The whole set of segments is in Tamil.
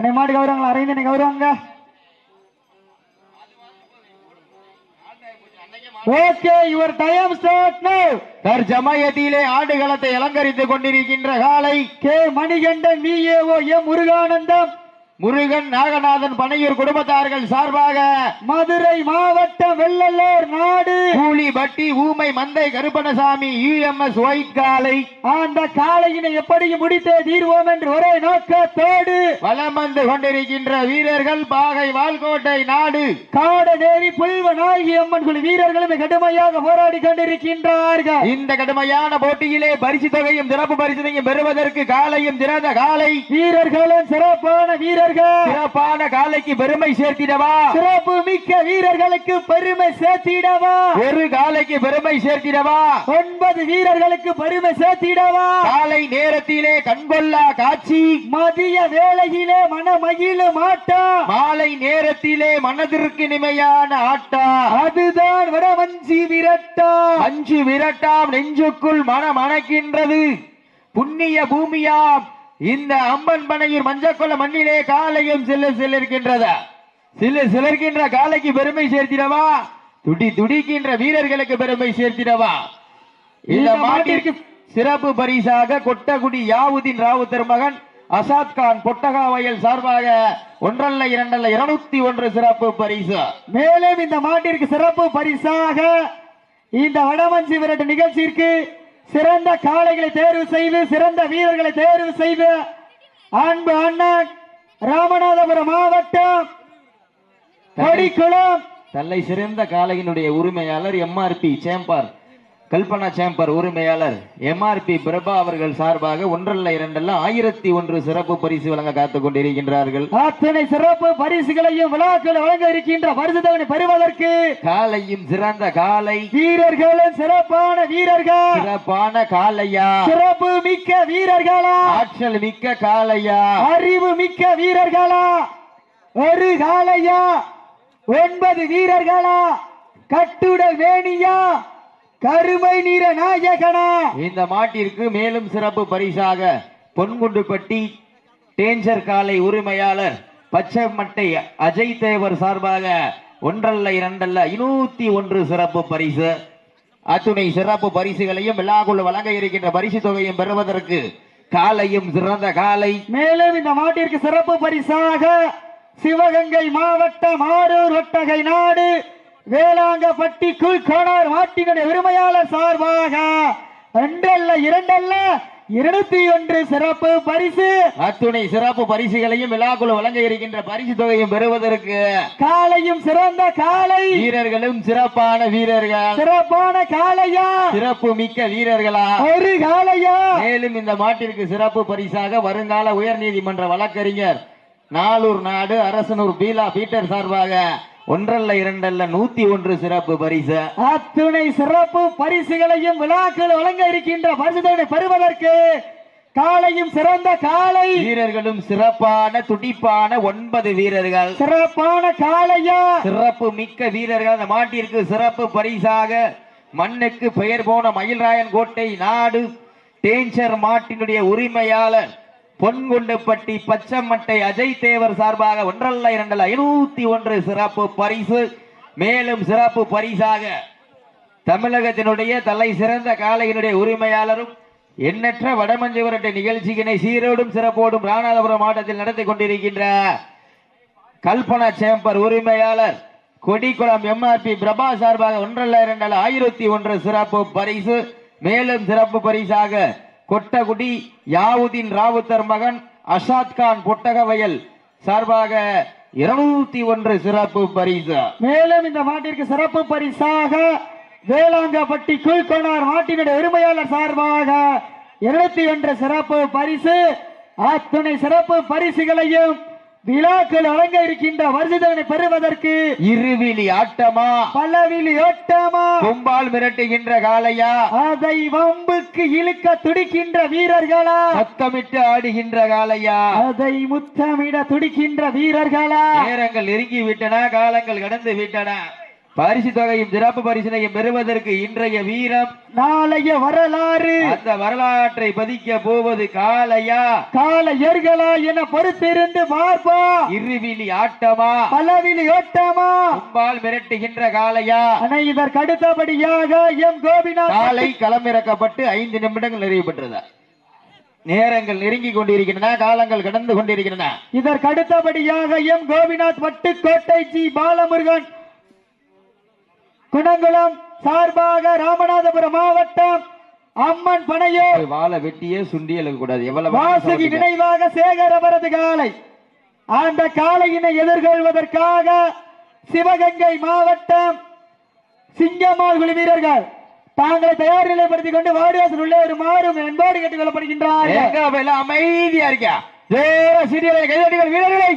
அன்னை மாடு கௌரவங்களா அரைந்தனை கௌரவங்க okay your time start now தற்சமயத்திலே ஆடுகளத்தை அலங்கரித்துக் கொண்டிருக்கின்ற காலை K. Manikandan VAO M. Muruganandam. Murugan Naganathan Panaiyur குடும்பத்தார்கள் சார்பாக மதுரை மாவட்டம் வெள்ளலூர் நாடு. கூலி பட்டி ஊமை மந்தை கருப்பணசாமி யுஎம்எஸ் ஒயிட் காலை அந்த காளையினை எப்படியும் முடித்தே தீர்வோம் என்று ஒரே நோக்கத்தோடு வலம் வந்து கொண்டிருக்கின்ற வீரர்கள் பாகை வால்கோட்டை நாடு. காடநேரி புல்வ நாயகி அம்மன் குழு வீரர்களும் கடுமையாக போராடி கொண்டிருக்கின்றார்கள். இந்த கடுமையான போட்டியிலே பரிசு தொகையும் சிறப்பு பரிசனையும் பெறுவதற்கு காலையும் திறந்த காலை வீரர்களும் சிறப்பான வீரர்கள். சிறப்பான காலைக்கு பெருமை சேர்த்திடவா? சிறப்பு மிக்க வீரர்களுக்கு பெருமை சேர்த்திடவா? ஒரு காலைக்கு பெருமை சேர்த்திடவா? ஒன்பது வீரர்களுக்கு பெருமை சேர்த்திடவா? காலை நேரத்திலே கண்கொள்ளா காட்சி. மதிய வேளையிலே மனமகிழும் ஆட்டம் மாலை நேரத்திலே மனதிற்கு நிமையான ஆட்டா. அதுதான் வடவஞ்சி விரட்டா. அஞ்சு விரட்டாம் நெஞ்சுக்குள் மனம் அணைக்கின்றது புண்ணிய பூமியாம் இந்த அம்மன் பனையூர் மஞ்சக்குள்ள மண்ணிலே காலையும் சில்லு சிலிருக்கின்றதா சில்லு சிலர்கின்ற காலைக்கு பெருமை சேர்த்திடவா? துடி துடிக்கின்ற வீரர்களுக்கு பெருமை சேர்த்திடவா? இந்த இந்த மாட்டிற்கு சிறப்பு பரிசாக கொட்டகுடி யாவுதீன் ராவுத்தர் மகன் அசாத் கான் பொட்டகா வயல் சார்பாக ஒன்றல்ல இரண்டல்ல இருநூத்தி ஒன்று சிறப்பு பரிசு. மேலும் இந்த மாட்டிற்கு சிறப்பு பரிசாக இந்த வடமஞ்சி விரட்டு நிகழ்ச்சிக்கு சிறந்த காளைகளை தேர்வு செய்து சிறந்த வீரர்களை தேர்வு செய்து அன்பு அண்ணன் ராமநாதபுரம் மாவட்டம் கொடிக்குளம். தல்லை சிறந்த காளையினுடைய உரிமையாளர் எம்ஆர்பி சேம்பார். கல்பனா சேம்பர் உரிமையாளர் எம்ஆர்பி பிரபா அவர்கள் சார்பாக ஒன்றல்ல இரண்டல்ல ஆயிரத்தி ஒன்று சிறப்பு பரிசு வழங்க காத்துக் கொண்டிருக்கின்றார்கள். அத்தனை சிறப்பு பரிசுகளையும் விழாக்கள் வழங்க இருக்கின்ற பரிசுதவனை பெறுவதற்கு காலையும் சிறந்த காலை. வீரர்களும் சிறப்பான வீரர்கள். சிறப்பான காளையா சிறப்பு மிக்க வீரர்களா? ஆற்றல் மிக்க காளையா அறிவு மிக்க வீரர்களா? ஒரு காளையா ஒன்பது வீரர்களா? கட்டுடல் வேணியா கருமை நிற நாயகனா. இந்த மாட்டிற்கு மேலும் சிறப்பு பரிசாக பொன்குண்டுப்பட்டி டேஞ்சர் காலை உரிமையாளர் பச்சை மட்டை அஜய் தேவர் சார்பாக ஒன்றல்ல இரண்டல்ல இருநூத்தி ஒன்று சிறப்பு பரிசு. அத்துணை சிறப்பு பரிசுகளையும் விழாக்குள் வழங்க இருக்கின்ற பரிசு தொகையும் பெறுவதற்கு காலையும் சிறந்த காலை. மேலும் இந்த மாட்டிற்கு சிறப்பு பரிசாக சிவகங்கை மாவட்டம் ஆரூர் ஒட்டகை நாடு வேளாங்கப்பட்டி குல்கோனார் மாட்டினுடைய உரிமையாளர் சார்பாக ஒன்றல்ல இரண்டல்ல இருநூத்தி ஒன்று சிறப்பு பரிசு. அத்துணை சிறப்பு பரிசுகளையும் விழாக்குள் வழங்க இருக்கின்ற பரிசு தொகையும் பெறுவதற்கு காலையும் சிறந்த காலை வீரர்களும் சிறப்பான வீரர்கள். சிறப்பான காளையா? சிறப்பு மிக்க வீரர்களா? ஒரு காளையா? மேலும் இந்த மாட்டிற்கு சிறப்பு பரிசாக வருங்கால உயர்நீதிமன்ற வழக்கறிஞர் நாளூர் நாடு அரசனூர் பீலா பீட்டர் சார்பாக ஒன்றல்ல இரண்டல்ல நூத்தி ஒன்று சிறப்பு பரிசு. அத்துணை சிறப்பு பரிசுகளையும் விழாக்கள் வழங்க இருக்கின்ற பரிசுகளை பெறுவதற்கு காலையும் சிறந்த காலை வீரர்களும் சிறப்பான துடிப்பான ஒன்பது வீரர்கள். சிறப்பான காளையா? சிறப்பு மிக்க வீரர்கள். அந்த மாட்டிற்கு சிறப்பு பரிசாக மண்ணுக்கு பெயர் போன மயில்ராயன் கோட்டை நாடு டேஞ்சர் மாட்டினுடைய உரிமையாளர் பொன்குண்டுப்பட்டி பச்சமட்டை அஜய் தேவர் சார்பாக ஒன்றல்ல இரண்டல்ல ஐநூத்தி ஒன்று சிறப்பு பரிசு. மேலும் சிறப்பு பரிசாக தமிழகத்தினுடைய தலை சிறந்த காளையினுடைய உரிமையாளரும் எண்ணற்ற வடமஞ்சு விரட்டு நிகழ்ச்சியினை சீரோடும் சிறப்போடும் ராமநாதபுரம் மாவட்டத்தில் நடத்தி கொண்டிருக்கின்ற கல்பனா சேம்பர் உரிமையாளர் கொடிக்குளம் எம்ஆர்பி பிரபா சார்பாக ஒன்றல்ல இரண்டல்ல ஆயிரத்தி ஒன்று சிறப்பு பரிசு. மேலும் சிறப்பு பரிசாக கொட்டகுடி யாவுதீன் ராவுத்தர் மகன் அஷாத் கான் பொட்டகவயல் சார்பாக இருநூத்தி ஒன்று சிறப்பு பரிசு. மேலும் இந்த மாட்டிற்கு சிறப்பு பரிசாக வேளாங்கப்பட்டி குல்கோனார் மாட்டினுடைய உரிமையாளர் சார்பாக இருநூத்தி ஒன்று சிறப்பு பரிசு. அத்துணை சிறப்பு பரிசுகளையும் விழாக்கள் வழங்க இருக்கின்ற வருஷதவனை பெறுவதற்கு இருவிழி ஆட்டமா? பலவிழி ஓட்டமா? கும்பால் மிரட்டுகின்ற காளையா? அதை வம்புக்கு இழுக்க துடிக்கின்ற வீரர்களா? சத்தமிட்டு ஆடுகின்ற காளையா? அதை முத்தமிட துடிக்கின்ற வீரர்களா? நேரங்கள் நெருங்கி விட்டன காலங்கள் கடந்து விட்டன. பரிசு தொகையும் சிறப்பு பரிசினையும் பெறுவதற்கு இன்றைய வீரம் நாளைய வரலாறு. அந்த வரலாற்றை பதிக்க போவது காளையா? கால எர்களா என பொறுத்திருந்து பார்ப்பா. இருவிழி ஆட்டமா? பலவிலி ஓட்டமா? கும்பால் மிரட்டுகின்ற காளையா? அனை இதற்கு அடுத்தபடியாக எம் கோபிநாத் காலை களமிறக்கப்பட்டு ஐந்து நிமிடங்கள் நிறைவு பெற்றதா. நேரங்கள் நெருங்கி கொண்டிருக்கின்றன காலங்கள் கடந்து கொண்டிருக்கின்றன. இதற்கு அடுத்தபடியாக எம் கோபிநாத் வட்டுக்கோட்டை ஜி. பாலமுருகன் குணங்குளம் சார்பாக ராமநாதபுரம் மாவட்டம் அம்மன் பனையூர். வாழை வெட்டியே சுண்டி கூடாது எவ்வளவு வாசுகி நினைவாக சேகர் அவரது காலை. அந்த காளையினை எதிர்கொள்வதற்காக சிவகங்கை மாவட்டம் சிங்கமால் குழு வீரர்கள் தாங்களை தயார் நிலைப்படுத்திக் கொண்டு வாடிவாசல் உள்ளே ஒரு மாறும் என்போடு கேட்டுக் எல்லாம் அமைதியா இருக்கியா? ஜோர சிறியலை கைதடிகள் வீரர்களை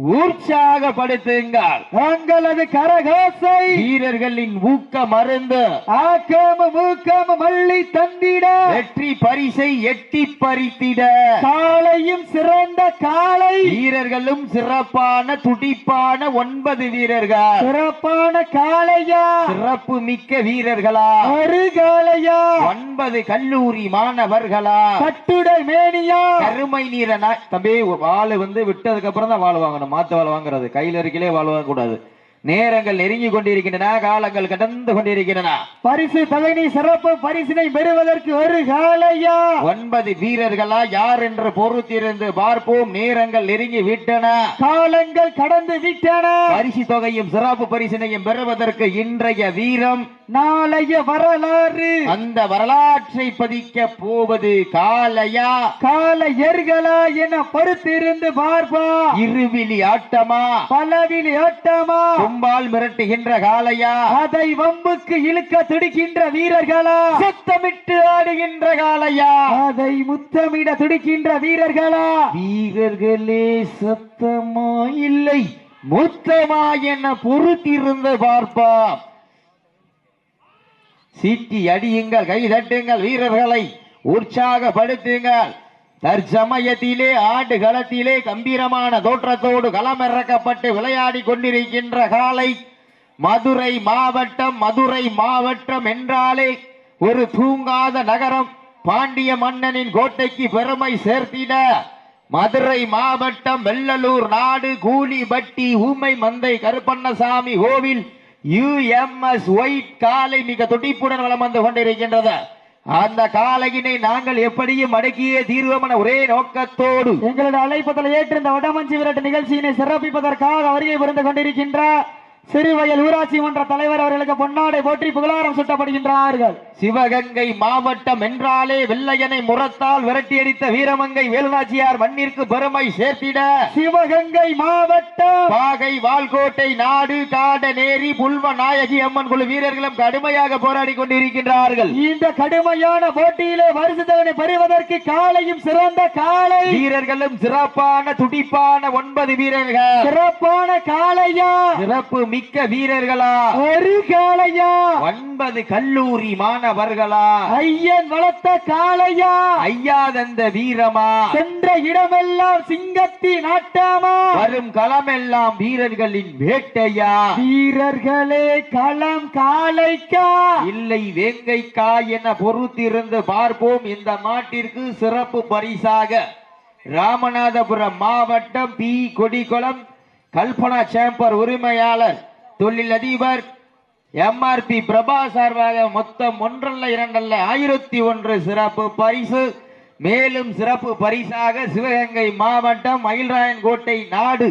உற்சாகப்படுத்துங்கள். தங்களது கரகோசை வீரர்களின் ஊக்க மருந்து. ஆக்கம மூக்கம மல்லி தந்திட. வெற்றி பரிசை எட்டி பறித்திட. காளையும் சிறந்த காளை வீரர்களும் சிறப்பான துடிப்பான ஒன்பது வீரர்கள். சிறப்பான காளையா. சிறப்பு மிக்க வீரர்களா. ஒரு காளையா ஒன்பது கல்லூரி மாணவர்களா. கட்டுடை மேனியா. கருமை நீர தம்பி வாள் வந்து விட்டதுக்கு அப்புறம் தான் வாழ் வாங்கணும் மாத்து வாள் வாங்குறது. கையில இருக்கிலே வாழ் வாங்க கூடாது நேரங்கள் நெருங்கி கொண்டிருக்கின்றன காலங்கள் கடந்து கொண்டிருக்கின்றன. பரிசு தகுதி சிறப்பு பரிசினை பெறுவதற்கு ஒரு காளையா ஒன்பது வீரர்களா யார் என்று பொறுத்திருந்து பார்ப்போம். நேரங்கள் நெருங்கி விட்டன. காலங்கள் கடந்து விட்டன. பரிசு தொகையும் சிறப்பு பரிசினையும் பெறுவதற்கு இன்றைய வீரம். நாளைய வரலாறு. அந்த வரலாற்றை பதிக்க போவது காலையா? கால எர்களா என பொறுத்திருந்து பார்ப்பா இருவிழி ஆட்டமா? பலவில் ஓட்டமா கும்பால் மிரட்டுகின்ற காளையா? அதை வம்புக்கு இழுக்க துடிக்கின்ற வீரர்களா? சத்தமிட்டு ஆடுகின்ற காளையா? அதை முத்தமிட துடிக்கின்ற வீரர்களா? வீரர்களே சத்தமா இல்லை. முத்தமா என பொறுத்திருந்து பார்ப்போம் சீட்டி அடியுங்கள் கை தட்டுங்கள் வீரர்களை. உற்சாகப்படுத்துங்கள். தற்சமயத்திலே ஆடு களத்திலே கம்பீரமான தோற்றத்தோடு களமிறக்கப்பட்டு விளையாடி கொண்டிருக்கின்ற காலை மதுரை மாவட்டம் மதுரை மாவட்டம் என்றாலே ஒரு தூங்காத நகரம். பாண்டிய மன்னனின் கோட்டைக்கு பெருமை சேர்த்திட மதுரை மாவட்டம் வெள்ளலூர் நாடு கூலிபட்டி ஊமை மந்தை கருப்பண்ணசாமி கோவில் யுஎம்எஸ் ஒயிட் காலை மிக துடிப்புடன் வளம் வந்து கொண்டிருக்கின்றது. அந்த காலையினை நாங்கள் எப்படியும் அடக்கியே தீர்வோம் என ஒரே நோக்கத்தோடு. எங்களுடைய அழைப்பதில் ஏற்றிருந்த வடமஞ்சி விரட்டு நிகழ்ச்சியினை சிறப்பிப்பதற்காக வருகை புரிந்து கொண்டிருக்கின்ற சிறுவயல் ஊராட்சி மன்ற தலைவர் அவர்களுக்கு பொன்னாடை போற்றி புகழாரம் சுட்டப்படுகின்றார்கள். சிவகங்கை மாவட்டம் என்றாலே வெள்ளையனை முரத்தால் விரட்டியடித்த வீரமங்கை வேலுநாச்சியார் மண்ணிற்கு பெருமை சேர்த்திட. சிவகங்கை மாவட்டம். பாகை வால்கோட்டை நாடு காடநேரி புல்வ நாயகி அம்மன் குழு வீரர்களும் கடுமையாக போராடி கொண்டிருக்கின்றார்கள். இந்த கடுமையான போட்டியிலே பரிசுத்தவனை பெறுவதற்கு காலையும் சிறந்த காளை வீரர்களும் சிறப்பான துடிப்பான ஒன்பது வீரர்கள். சிறப்பான காளையா சிறப்பு மிக்க வீரர்களா? ஒரு காளையா? ஒன்பது கல்லூரி மாணவர்களா? ஐயன் வளர்த்த காளையா? ஐயா தந்த வீரமா? சென்ற இடமெல்லாம் சிங்கத்தி நாட்டாமா? வரும் களமெல்லாம் வீரர்களின் வேட்டையா? வீரர்களே களம் காளைக்கா? இல்லை வேங்கைக்கா என பொறுத்திருந்து பார்ப்போம் இந்த மாட்டிற்கு சிறப்பு பரிசாக. ராமநாதபுரம் மாவட்டம் பி. கொடிக்குளம் கல்பனா சேம்பர் உரிமையாளர் தொழிலதிபர் எம்ஆர்பி பிரபா சார்பாக மொத்தம் ஒன்றல்ல இரண்டல்ல ஆயிரத்தி ஒன்று சிறப்பு பரிசு. மேலும் சிறப்பு பரிசாக சிவகங்கை மாவட்டம் மயில்ராயன் கோட்டை நாடு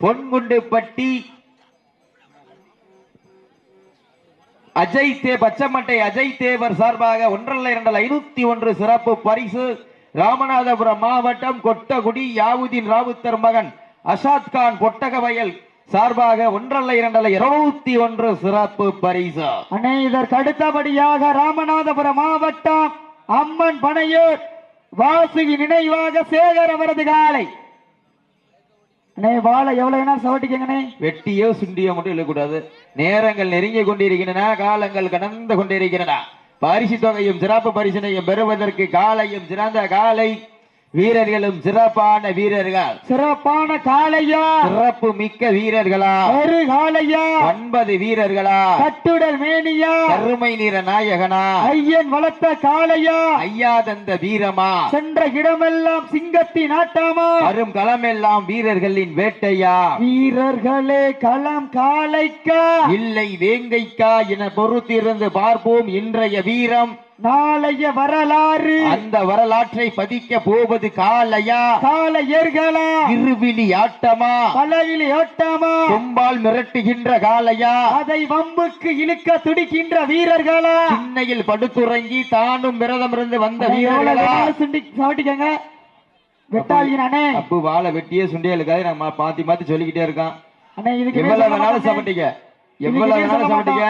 பொன்குண்டுப்பட்டி அஜய் தே பச்சமட்டை அஜய் தேவர் சார்பாக ஒன்றல்ல இரண்டல் ஐநூத்தி ஒன்று சிறப்பு பரிசு. ராமநாதபுரம் மாவட்டம் கொட்டகுடி யாவுதீன் ராவுத்தர் மகன் அசாத் கான் பொட்டகவயல் சார்பாக ஒன்றல்ல இரண்டல்ல இருநூத்தி ஒன்று சிறப்பு பரிசு. அண்ணே இதற்கு அடுத்தபடியாக ராமநாதபுரம் மாவட்டம் அம்மன் பனையூர் வாசுகி நினைவாக சேகர் அவரது காலை. அண்ணே வாழை எவ்வளவு வேணா சவட்டிக்கங்கண்ணே வெட்டியோ சுண்டியோ மட்டும் இல்லக்கூடாது நேரங்கள் நெருங்கி கொண்டிருக்கின்றன காலங்கள் கடந்து கொண்டிருக்கின்றன. பரிசு தொகையும் சிறப்பு பரிசினையும் பெறுவதற்கு காலையும் சிறந்த காலை வீரர்களும் சிறப்பான வீரர்கள். சிறப்பான காளையா? சிறப்பு மிக்க வீரர்களா? ஒரு காளையா? ஒன்பது வீரர்களா? கட்டுடல் மேனியா? கருமை நிற நாயகனா? ஐயன் வளர்த்த காளையா? ஐயா தந்த வீரமா? சென்ற இடமெல்லாம் சிங்கத்தின் ஆட்டாமா? வரும் களமெல்லாம் வீரர்களின் வேட்டையா? வீரர்களே களம் காளைக்கா? இல்லை வேங்கைக்கா என பொறுத்திருந்து பார்ப்போம் இன்றைய வீரம். நாளைய வரலாறு. அந்த வரலாற்றை பதிக்க போவது காலையா? காளையர்களா இருவிழி ஆட்டமா? பலவிலி ஓட்டாமா கொம்பால் மிரட்டுகின்ற காலையா? அதை வம்புக்கு இழுக்க துடிக்கின்ற வீரர்களா? சின்னையில் படுத்துறங்கி தானும் விரதம் இருந்து வந்த வீரர்களா? சாப்பிட்டுக்கங்க. அண்ணே. அப்பு வாழை வெட்டியே சுண்டியலுக்காக நம்ம மாத்தி மாத்தி சொல்லிக்கிட்டே இருக்கான். அண்ணே இதுக்கு எவ்வளவு வேணாலும் சாப்பிட்டீங்க எவ்வளவு வேணாலும் சாப்பிட்டீங்க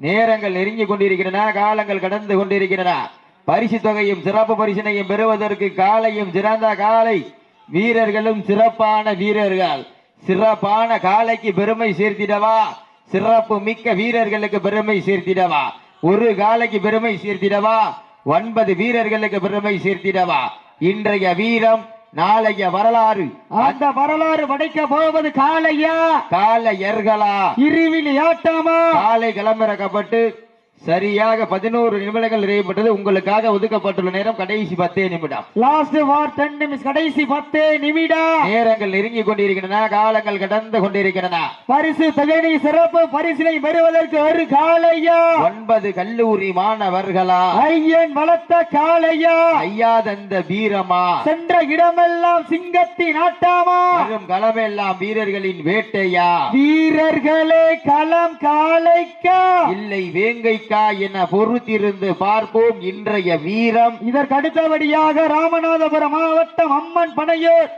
நேரங்கள் நெருங்கி கொண்டிருக்கின்றன காலங்கள் கடந்து கொண்டிருக்கின்றன. பரிசு தொகையும் சிறப்பு பரிசினையும் பெறுவதற்கு காலையும் சிறந்த காலை. வீரர்களும் சிறப்பான வீரர்கள். சிறப்பான காலைக்கு பெருமை சேர்த்திடவா? சிறப்பு மிக்க வீரர்களுக்கு பெருமை சேர்த்திடவா? ஒரு காலைக்கு பெருமை சேர்த்திடவா? ஒன்பது வீரர்களுக்கு பெருமை சேர்த்திடவா? இன்றைய வீரம் நாளைய வரலாறு. அந்த வரலாறு படைக்க போவது காளையா? காலையர்களா இருவிழி ஆட்டாமா காலை களமிறக்கப்பட்டு சரியாக பதினோரு நிமிடங்கள் நிறைவுபட்டது. உங்களுக்காக ஒதுக்கப்பட்டுள்ள நேரம் கடைசி பத்தே நிமிடம். லாஸ்ட் வார் டென் நிமிஷம் கடைசி பத்து நிமிடம். நேரங்கள் நெருங்கி கொண்டிருக்கின்றன காலங்கள் கடந்து கொண்டிருக்கின்றன. பரிசு தொகையை சிறப்பு பரிசினை பெறுவதற்கு ஒரு காளையா? ஒன்பது கல்லூரி மாணவர்களா? ஐயன் வளர்த்த காளையா? ஐயா தந்த வீரமா? சென்ற இடமெல்லாம் சிங்கத்தின் ஆட்டாமா வரும் களமெல்லாம் வீரர்களின் வேட்டையா? வீரர்களே களம் காளைக்கா? இல்லை வேங்கைக்கா என பொறுத்திருந்து பார்ப்போம் இன்றைய வீரம். இதற்கு அடுத்தபடியாக ராமநாதபுரம் மாவட்டம் அம்மன் பனையூர்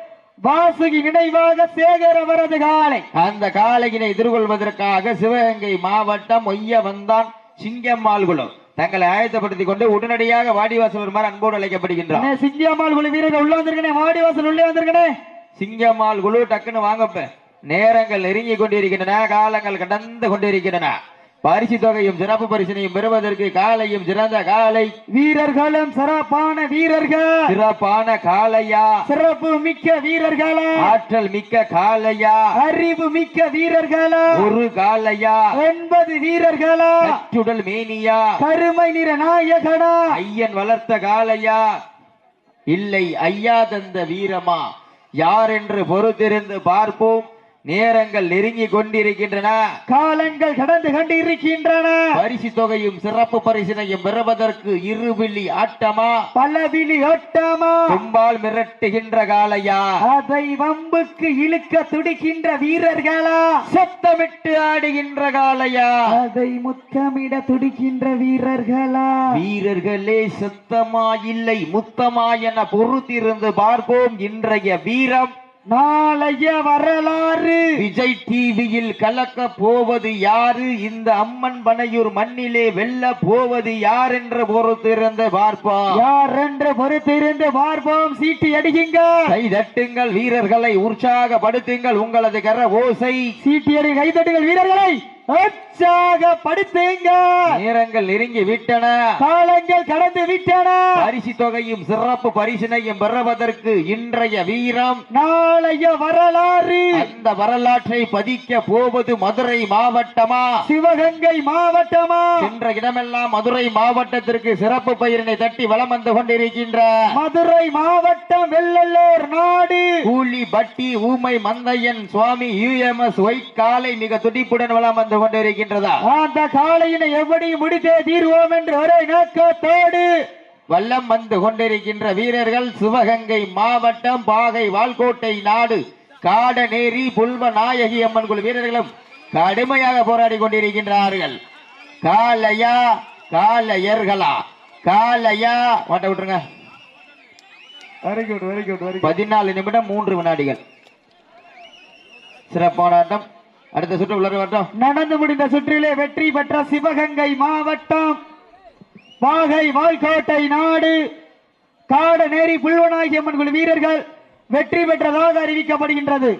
வாசுகி நினைவாக சேகர் அவரது காலை அந்த காளையினை எதிர்கொள்வதற்காக சிவகங்கை மாவட்டம் ஒய்ய வந்தான் சிங்கம்மாள்குளம் தங்களை ஆயத்தப்படுத்திக் கொண்டு உடனடியாக வாடிவாசல் வருமாறு அன்போடு அழைக்கப்படுகின்றார் அண்ணே, சிங்கியம்மாள் குழு வீரர்கள் உள்ள வந்திருக்கனே வாடிவாசல் உள்ளே வந்திருக்கனே சிங்கம்மாள் குழு டக்குன்னு வாங்கப்ப. நேரங்கள் நெருங்கி கொண்டிருக்கின்றன காலங்கள் கடந்து கொண்டிருக்கின்றன. பரிசு தொகையும் சிறப்பு பரிசினையும் பெறுவதற்கு காலையும் சிறந்த காலை. வீரர்களும் சிறப்பான வீரர்கள். சிறப்பான காளையா? சிறப்பு மிக்க வீரர்களா. ஆற்றல் மிக்க காளையா? அறிவு மிக்க வீரர்களா. ஒரு காளையா? ஒன்பது வீரர்களா. கற்றுடல் மேனியா? கருமை நிற நாயகனா? ஐயன் வளர்த்த காளையா? இல்லை ஐயா தந்த வீரமா? யார் என்று பொறுத்திருந்து பார்ப்போம். நேரங்கள் நெருங்கி கொண்டிருக்கின்றன. காலங்கள் கடந்து கொண்டிருக்கின்றன. பரிசு தொகையும் சிறப்பு பரிசினையும் பெறுவதற்கு இருவிழி ஆட்டமா? பலவிழி ஓட்டமா கும்பால் மிரட்டுகின்ற காளையா? அதை வம்புக்கு இழுக்க துடிக்கின்ற வீரர்களா? சத்தமிட்டு ஆடுகின்ற காளையா? அதை முத்தமிட துடிக்கின்ற வீரர்களா? வீரர்களே சத்தமா இல்லை முத்தமா என பொறுத்திருந்து பார்ப்போம் இன்றைய வீரம். நாளைய வரலாறு. விஜய் டிவியில் கலக்க போவது யாரு? இந்த அம்மன் பனையூர் மண்ணிலே வெல்ல போவது யார் என்று பொறுத்திருந்து பார்ப்போம். யார் என்று பொறுத்திருந்து பார்ப்போம். சீட்டி அடிக்குங்க கை தட்டுங்கள் வீரர்களை உற்சாகப்படுத்துங்கள் உங்களது கர ஓசை. சீட்டி அடி கைதட்டுங்கள் வீரர்களை. உற்சாகப்படுத்துங்க நேரங்கள் நெருங்கி விட்டன. காலங்கள் கடந்து விட்டன. பரிசு தொகையும் சிறப்பு பரிசினையும் பெறுவதற்கு இன்றைய வீரம் நாளைய வரலாறு. அந்த வரலாற்றை பதிக்க போவது மதுரை மாவட்டமா? சிவகங்கை மாவட்டமா? சென்ற இடமெல்லாம் மதுரை மாவட்டத்திற்கு சிறப்பு பயிரினை தட்டி வலம் வந்து கொண்டிருக்கின்ற மதுரை மாவட்டம் வெள்ளல்லூர் நாடு. கூலி பட்டி ஊமை மந்தையன் சுவாமி யுஎம்எஸ் ஒயிட் காலை மிக துடிப்புடன் வலம் வந்து கொண்டிருக்கின்றதா? அந்த காளையினை எப்படி முடித்தே தீர்வோம் என்று ஒரே நோக்கத்தோடு வல்லம் வந்து கொண்டிருக்கின்ற வீரர்கள் சிவகங்கை மாவட்டம் பாகை வால்கோட்டை நாடு. காடநேரி புல்வ நாயகி அம்மன் குழு வீரர்களும் கடுமையாக போராடி கொண்டிருக்கின்றார்கள். காலையா காலையர்களா காலையா ஓட்ட விட்டுருங்க. Very good very good very பதினாலு நிமிடம் மூன்று வினாடிகள். சிறப்பான ஆட்டம். அடுத்த சுற்று உள்ள வரட்டும். நடந்து முடிந்த சுற்றிலே வெற்றி பெற்ற சிவகங்கை மாவட்டம். பாகை வால்கோட்டை நாடு. காடநேரி புல்வநாயகி அம்மன் குழு வீரர்கள் வெற்றி பெற்றதாக அறிவிக்கப்படுகின்றது.